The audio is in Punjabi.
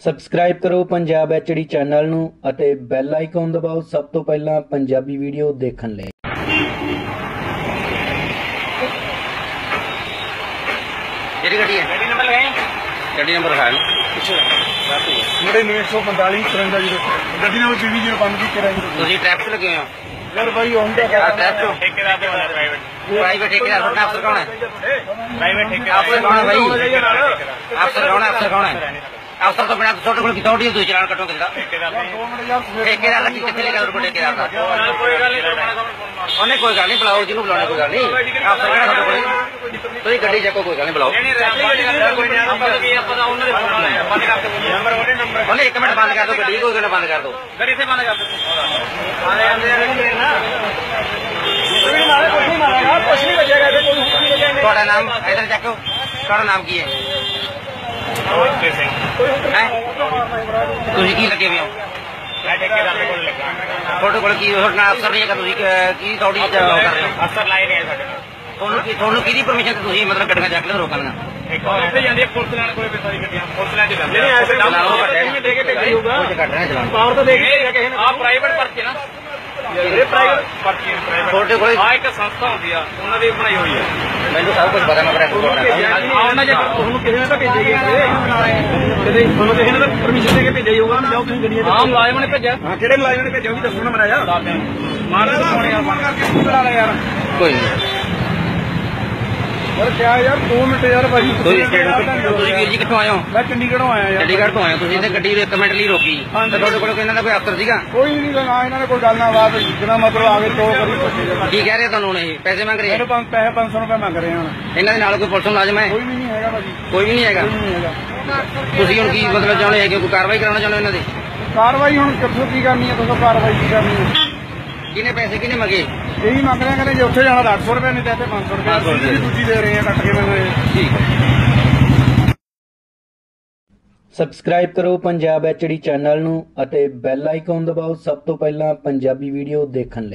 ਸਬਸਕ੍ਰਾਈਬ ਕਰੋ ਪੰਜਾਬ ਐਚਡੀ ਚੈਨਲ ਨੂੰ ਅਤੇ ਬੈਲ ਆਈਕਨ ਦਬਾਓ ਸਭ ਤੋਂ ਪਹਿਲਾਂ ਪੰਜਾਬੀ ਵੀਡੀਓ ਦੇਖਣ ਲਈ। ਕਿਹੜੀ ਗੱਡੀ ਹੈ? ਗੱਡੀ ਨੰਬਰ ਲਗਾਈ ਗੱਡੀ ਨੰਬਰ ਹੈ ਮੁੰਡੇ 945 53 ਜੀ ਗੱਡੀ ਨਾਲ ਪੀਵੀ ਜੀ ਬੰਦ ਕੀਤੀ ਰਹੀ ਤੁਸੀਂ ਟ੍ਰੈਫਿਕ ਲੱਗੇ ਹੋਏ ਹੋ? ਯਾਰ ਭਾਈ ਹੁੰਦਾ ਆ ਟ੍ਰੈਫਿਕ ਠੇਕੇਦਾਰ ਦੇ ਵਾਲਾ ਪ੍ਰਾਈਵੇਟ ਪ੍ਰਾਈਵੇਟ ਠੇਕੇਦਾਰ ਤੁਹਾਡਾ ਅਫਸਰ ਕੌਣ ਹੈ? ਪ੍ਰਾਈਵੇਟ ਠੇਕੇਦਾਰ। ਅਫਸਰ ਕੌਣ ਹੈ ਭਾਈ ਅਫਸਰ ਕੌਣ ਹੈ ਅਫਸਰ ਕੌਣ ਹੈ? ਅਫਸਰ ਤੋਂ ਬਿਨਾਂ ਤੁਹਾਡੇ ਕੋਲ ਕਿਤੋਂ ਤੁਸੀਂ ਚਲਾਨ ਕੱਟੋਗੇ ਜਿਹੜਾ ਠੇਕੇਦਾਰ ਦੇ ਕੀ ਕਿੱਥੇ ਲਿਖਿਆ ਤੁਹਾਡੇ ਕੋਲ ਠੇਕੇਦਾਰ ਦਾ? ਕੋਈ ਗੱਲ ਨਹੀਂ ਉਹਨੇ ਕੋਈ ਗੱਲ ਨਹੀਂ ਬੁਲਾਓ ਜਿਹਨੂੰ ਬੁਲਾਉਣਾ ਕੋਈ ਗੱਲ ਨਹੀਂ ਅਫਸਰ ਕਿਹੜਾ ਤੁਹਾਡੇ ਕੋਲ ਤੁਸੀਂ ਗੱਡੀ ਚੱਕੋ ਕੋਈ ਗੱਲ ਨਹੀਂ ਬੁਲਾਓ। ਨਹੀਂ ਕੋਈ ਨਹੀਂ ਆਪਾਂ ਕੀ ਆਪਾਂ ਤਾਂ ਉਹਨਾਂ ਦੇ ਫੋਨ ਆਇਆ ਬੰਦ ਕਰ ਦਿਓ। ਨੰਬਰ ਉਹਦੇ ਨੰਬਰ। ਉਹਨੇ ਇੱਕ ਮਿੰਟ ਬੰਦ ਕਰ ਦਿਓ ਗੱਡੀ ਕੋਈ ਗੱਲ ਬੰਦ ਕਰ ਦਿਓ। ਗੱਡੀ ਸੇ ਬੰਦ ਕਰ ਦਿਓ। ਆਲੇ ਆਂਦੇ ਆ ਨਾ। ਕੋਈ ਨਾਲੇ ਕੁਝ ਨਹੀਂ ਮਾਰਾਗਾ ਕੁਝ ਨਹੀਂ ਬਚੇਗਾ ਤੁਹਾਡਾ ਨਾਮ ਇਧਰ ਚੱਕੋ ਤੁਹਾਡਾ ਨਾਮ ਕੀ ਹੈ? ਸਿੰਘ ਤੁਸੀਂ ਕੀ ਲੱਗੇ ਹੋਏ ਹੋ? ਮੈਂ ਠੇਕੇਦਾਰ ਦੇ ਕੋਲ ਲੱਗਾ ਤੁਹਾਡੇ ਕੋਲ ਕੀ ਤੁਹਾਡਾ ਨਾਲ ਅਫਸਰ ਨਹੀਂ ਹੈਗਾ ਤੁਸੀਂ ਕ- ਕੀ ਤੁਹਾਡੀ ਕਰ ਰਹੇ ਹੋ? ਅਸਰ ਲਾਏ ਨੇ ਸਾਡੇ ਤੁਹਾਨੂੰ ਕੀ ਤੁਹਾਨੂੰ ਕਿਹਦੀ ਪਰਮਿਸ਼ਨ ਤੇ ਤੁਸੀਂ ਮਤਲਬ ਗੱਡੀਆਂ ਚੱਕ ਲਿਓ ਰੋਕਣ ਦਾ ਇੱਕ ਹੋਰ ਉੱਥੇ ਜਾਂਦੀ ਹੈ ਪੁਲਿਸ ਲੈਣ ਕੋਲੇ ਵੀ ਸਾਰੀ ਗੱਡੀਆਂ ਪੁਲਿਸ ਲੈਣ ਚ ਜਾਂਦੇ ਨਹੀਂ ਐਸੇ ਉਹ ਕੱਟਿਆ ਦੇ ਕੇ ਭੇਜੀ ਹੋਊਗਾ ਕੁਝ ਕੱਟ ਰਿਹਾ ਚਲਾਨ ਪਾਵਰ ਤਾਂ ਦੇ ਕੇ ਭੇਜਿਆ ਕਿਸੇ ਨੇ। ਆ ਪ੍ਰਾਈਵੇਟ ਪਰਚੀ ਨਾ। ਇਹ ਪ੍ਰਾਈਵੇਟ ਪਰਚੀ ਪ੍ਰਾਈਵੇਟ ਤੁਹਾਡੇ ਕੋਲ ਆ ਇੱਕ ਸੰਸਥਾ ਹੁੰਦੀ ਆ ਉਹਨਾਂ ਦੀ ਬਣਾਈ ਹੋਈ ਆ। ਮੈਨੂੰ ਸਭ ਕੁਝ ਪਤਾ ਮੈਂ ਆ ਉਹਨਾਂ ਜੇ ਤੁਹਾਨੂੰ ਕਿਸੇ ਨੇ ਤਾਂ ਭੇਜਿਆ ਗਿਆ ਕਦੇ ਤੁਹਾਨੂੰ ਕਿਸੇ ਨੇ ਤਾਂ ਪਰਮਿਸ਼ਨ ਦੇ ਕੇ ਭੇਜਿਆ ਹੀ ਹੋਊਗਾ ਜਾਓ ਤੁਸੀਂ ਗੱਡੀਆਂ ਹਾਂ ਮੁਲਾਜ਼ਮ ਨੇ ਭੇਜਿਆ। ਹਾਂ ਕਿਹੜੇ ਮੁਲਾਜ਼ਮ ਨੇ ਭੇਜਿਆ ਉਹ ਵੀ ਦੱਸੋ ਨਾ ਮਰਾਇਆ ਮਾਰ ਦੇ ਫੋਨ ਯਾਰ ਬੰਦ ਕਰਕੇ ਕੀ ਬੁਲਾ ਲੈ ਯਾਰ। ਕੋਈ ਨਹੀਂ ਯਾਰ ਕਿਆ ਯਾਰ 2 ਮਿੰਟ ਯਾਰ ਭਾਜੀ ਤੁਸੀਂ ਤੁਸੀਂ ਵੀਰ ਜੀ ਕਿੱਥੋਂ ਆਏ ਹੋ? ਮੈਂ ਚੰਡੀਗੜ੍ਹੋਂ ਆਇਆ ਯਾਰ। ਚੰਡੀਗੜ੍ਹ ਤੋਂ ਆਏ ਹੋ। ਤੁਸੀਂ ਤੇ ਗੱਡੀ ਦੇ ਇੱਕ ਮਿੰਟ ਲਈ ਰੋਕੀ। ਤੇ ਤੁਹਾਡੇ ਕੋਲ ਕੋਈ ਇਹਨਾਂ ਦਾ ਕੋਈ ਅਫਸਰ ਸੀਗਾ? ਕੋਈ ਨਹੀਂ ਲਗਾ ਇਹਨਾਂ ਨੇ ਕੋਈ ਗੱਲ ਨਾ ਬਾਤ ਜਿੰਨਾ ਮਤਲਬ ਆ ਕੇ ਟੋ ਕਰੀ ਪੁੱਛੇ ਜਾਣਾ ਕੀ ਕਹਿ ਰਹੇ ਤੁਹਾਨੂੰ ਹੁਣ ਇਹ? ਪੈਸੇ ਮੰਗ ਰਹੇ? ਮੈਨੂੰ ਪੈਸੇ 500 ਰੁਪਏ ਮੰਗ ਰਹੇ ਹਨ ਇਹਨਾਂ ਦੇ ਨਾਲ ਕੋਈ ਪੁਲਿਸ ਮੁਲਾਜ਼ਮ ਹੈ? ਕੋਈ ਵੀ ਨਹੀਂ ਹੈਗਾ ਭਾਜੀ। ਕੋਈ ਵੀ ਨਹੀਂ ਹੈਗਾ? ਤੁਸੀਂ ਹੁਣ ਕੀ ਮਤਲਬ ਚਾਹੁੰਦੇ ਹੈਗੇ? ਕੋਈ ਕਾਰਵਾਈ ਕਰਾਉਣਾ ਚਾਹੁੰਦੇ ਇਹਨਾਂ ਦੀ? ਕਾਰਵਾਈ ਹੁਣ ਕਿੱਥੋਂ ਕੀ ਕਰਨੀ ਹੈ? ਦੱਸੋ ਕਾਰਵਾਈ ਕੀ ਕਰਨੀ ਹੈ? ਕਿਹਨੇ ਪੈਸੇ ਕਿਹਨੇ ਮੰਗੇ? ਇਹੀ ਮੰਗ ਰਹੇ ਕਹਿੰਦੇ ਜੇ ਉੱਥੇ ਜਾਣਾ ਤਾਂ 800 ਰੁਪਏ ਨਹੀਂ ਤੇ ਇੱਥੇ 500 ਰੁਪਏ ਪੰਜ ਸੌ ਅਸੀਂ ਵੀ ਦੂਜੀ ਦੇ ਰਹੇ ਆ ਕੱਟ ਕੇ ਮੈਨੂੰ ਇਹ। ਠੀਕ ਹੈ। ਸਬਸਕ੍ਰਾਈਬ ਕਰੋ ਪੰਜਾਬ ਐਚਡੀ ਚੈਨਲ ਨੂੰ ਅਤੇ ਬੈਲ ਆਈਕਨ ਦਬਾਓ ਸਭ ਤੋਂ ਪਹਿਲਾਂ ਪੰਜਾਬੀ ਵੀਡੀਓ ਦੇਖਣ ਲਈ।